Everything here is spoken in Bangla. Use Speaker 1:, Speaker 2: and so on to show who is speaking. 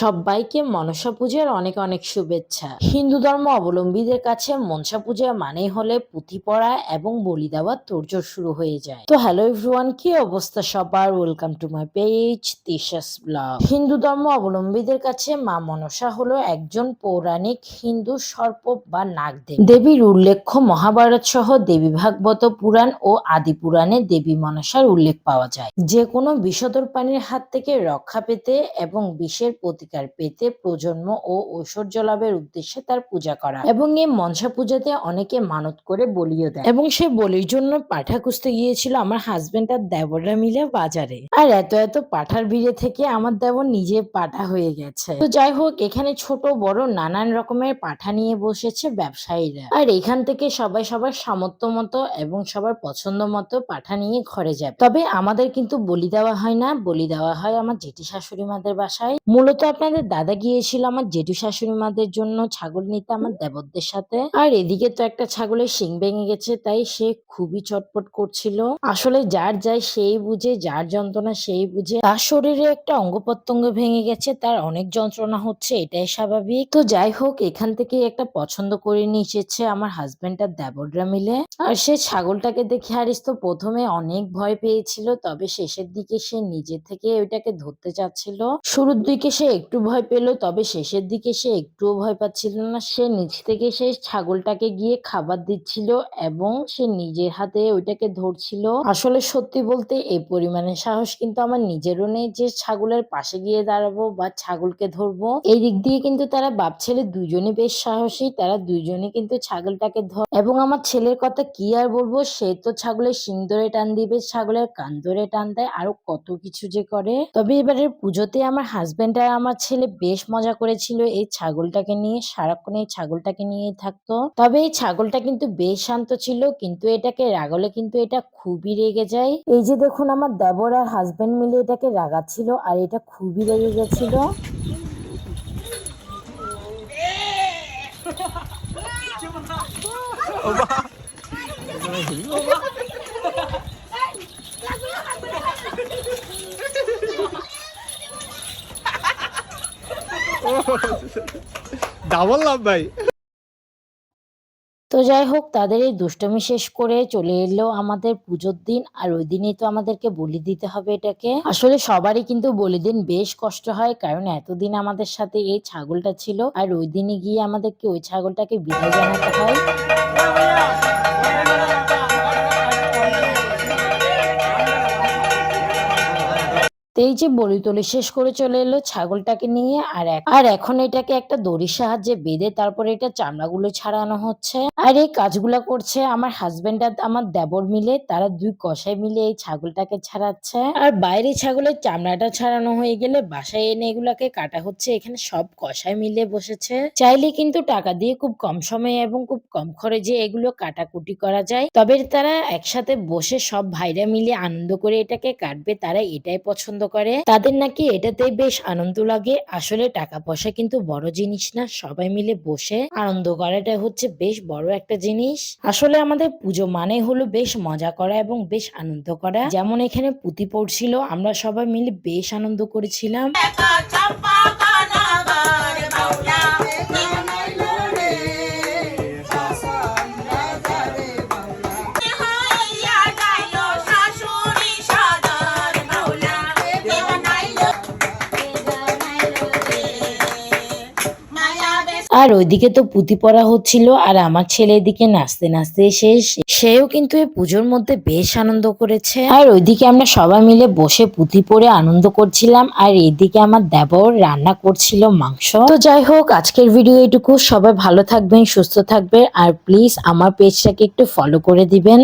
Speaker 1: সবাইকে মনসা পূজার অনেক অনেক শুভেচ্ছা। হিন্দু ধর্ম অবলম্বীদের কাছে মনসা পূজা মানেই হলে পুঁথি পড়া এবং বলি দেওয়ার তোড়জোড় শুরু হয়ে যায়। তো হ্যালো এভরিওয়ান কি অবস্থা সবার? Welcome to my page Tisha's blog Hindu ধর্ম অবলম্বীদের কাছে মা মনসা হলো একজন পৌরাণিক, হিন্দু সর্প বা নাগদেব। দেবীর উল্লেখ্য মহাভারত সহ দেবী ভাগবত পুরাণ ও আদি পুরাণে দেবী মনসার উল্লেখ পাওয়া যায়। যে কোনো বিষধর প্রাণীর হাত থেকে রক্ষা পেতে এবং বিষের প্রতিকার পেতে প্রজন্ম ও ঐশ্বর্য লাভের উদ্দেশ্যে তার পূজা করা এবং এই মনসা পূজাতে অনেকে মানত করে বলিও দেয়। এবং সে বলির জন্য পাঠা খুঁজতে গিয়েছিল আমার হাজবেন্ড আর দেবররা মিলে বাজারে। আর এত এত পাঠার ভিড়ে থেকে আমার দেবর নিজে পাঠা হয়ে গেছে। তো যাই হোক, এখানে ছোট, বড় নানান রকমের পাঠা নিয়ে বসেছে ব্যবসায়ীরা। আর এখান থেকে সবাই সবার সামর্থ্য মতো এবং সবার পছন্দ মতো পাঠা নিয়ে ঘরে যায়। তবে আমাদের কিন্তু বলি দেওয়া হয় না। বলি দেওয়া হয় আমার জেঠি শাশুড়ি মাদের বাসায়। মূলত আপনাদের দাদা গিয়েছিল আমার জেঠু শাশুড়ি মাদের জন্য ছাগল নিতে আমার দেবরদের সাথে। আর এদিকে তো একটা ছাগলের শিং ভেঙে গেছে তাই সে খুবই চটপট করছিল। আসলে যার যায় সেই বুঝে যার যন্ত্রণা সেই বুঝে। তার শরীরে একটা অঙ্গ প্রত্যঙ্গ ভেঙে গেছে তার অনেক যন্ত্রণা হচ্ছে এটাই স্বাভাবিক। তো যাই হোক এখান থেকে একটা পছন্দ করে নিয়ে এসেছে আমার হাজবেন্ড আর দেবররা মিলে। আর সে ছাগলটাকে দেখে হারিস তো প্রথমে অনেক ভয় পেয়েছিল তবে শেষের দিকে সে নিজে থেকে ওইটাকে ধরতে চাচ্ছিল। শুরুর দিকে সে একটু ভয় পেল, তবে শেষের দিকে সে একটুও ভয় পাচ্ছিল না। সে নিচ থেকে সে ছাগলটাকে গিয়ে খাবার দিচ্ছিল এবং সে নিজের হাতে ওইটাকে ধরছিল। আসলে সত্যি বলতে এই পরিমাণে সাহস কিন্তু আমার নিজেরও নেই যে ছাগলের পাশে গিয়ে দাঁড়াবো বা ছাগলকে ধরবো। এই দিক দিয়ে কিন্তু তারা বাপ ছেলে দুজনে বেশ সাহসী, তারা দুইজনই কিন্তু ছাগলটাকে ধর এবং আমার ছেলের কথা কি আর বলব, সে তো ছাগলের শিং ধরে টান দিবে ছাগলের কান ধরে টান দেয়, আরও কত কিছু যে করে। তবে এবারের পুজোতে আমার হাজবেন্ড আর আমার ছেলে বেশ মজা করেছিল। এই ছাগলটাকে নিয়ে সারাক্ষণ এই ছাগলটাকে নিয়েই থাকতো। তবে এই ছাগলটা কিন্তু বেশ শান্ত ছিল কিন্তু এটাকে রাগলে কিন্তু এটা খুবই রেগে যায়। এই যে দেখুন আমার দেবর আর হাজবেন্ড মিলে এটাকে রাগাচ্ছিল আর এটা খুবই রেগে গেছিল।
Speaker 2: ডাবল লাভ ভাই
Speaker 1: তো যাই হোক, তাদের এই দুষ্টমি শেষ করে চলে এলো আমাদের পুজোর দিন, আর ওই দিনই তো আমাদেরকে বলি দিতে হবে এটাকে। আসলে সবারই কিন্তু বলি দিন বেশ কষ্ট হয়, কারণ এতদিন আমাদের সাথে এই ছাগলটা ছিল, আর ওই দিনে গিয়ে আমাদেরকে ওই ছাগলটাকে বিদায় জানাতে হয়। এই যে বলি তলি শেষ করে চলে এলো ছাগলটাকে নিয়ে, আর আর এখন এটাকে একটা দড়ির সাহায্যে বেঁধে তারপরে এটা চামড়াগুলো ছাড়ানো হচ্ছে। আর এই কাজগুলো করছে আমার হাজবেন্ড আর আমার দেবর মিলে, তারা দুই কষাই মিলে এই ছাগলটাকে ছাড়াচ্ছে। আর বাইরে ছাগলের চামড়াটা ছাড়ানো হয়ে গেলে বাসায় এনে এগুলাকে কাটা হচ্ছে, এখানে সব কষাই মিলে বসেছে। চাইলে কিন্তু টাকা দিয়ে খুব কম সময়ে এবং খুব কম খরচে এগুলো কাটাকুটি করা যায়। তবে তারা একসাথে বসে সব ভাইরা মিলে আনন্দ করে এটাকে কাটবে, তারা এটাই পছন্দ করে, তাদের নাকি এটাতে বেশ আনন্দ লাগে। আসলে টাকা পয়সা কিন্তু বড় জিনিস না, সবাই মিলে বসে আনন্দ করাটা হচ্ছে বেশ বড় একটা জিনিস। আসলে আমাদের পুজো মানে হলো বেশ মজা করা এবং বেশ আনন্দ করা। যেমন এখানে পুঁতি পড়ছিল, আমরা সবাই মিলে বেশ আনন্দ করেছিলাম। আর ওইদিকে তো পুঁতি পড়া হচ্ছিল আর আমার ছেলে এদিকে নাচতে নাচতে এসে সেও কিন্তু এই পুজোর মধ্যে বেশ আনন্দ করেছে। আর ওইদিকে আমরা সবাই মিলে বসে পুঁতি পরে আনন্দ করছিলাম আর এদিকে আমার দেবর রান্না করছিল মাংস। তো যাই হোক, আজকের ভিডিও এটুকু। সবাই ভালো থাকবেন, সুস্থ থাকবেন আর প্লিজ আমার পেজটাকে একটু ফলো করে দিবেন।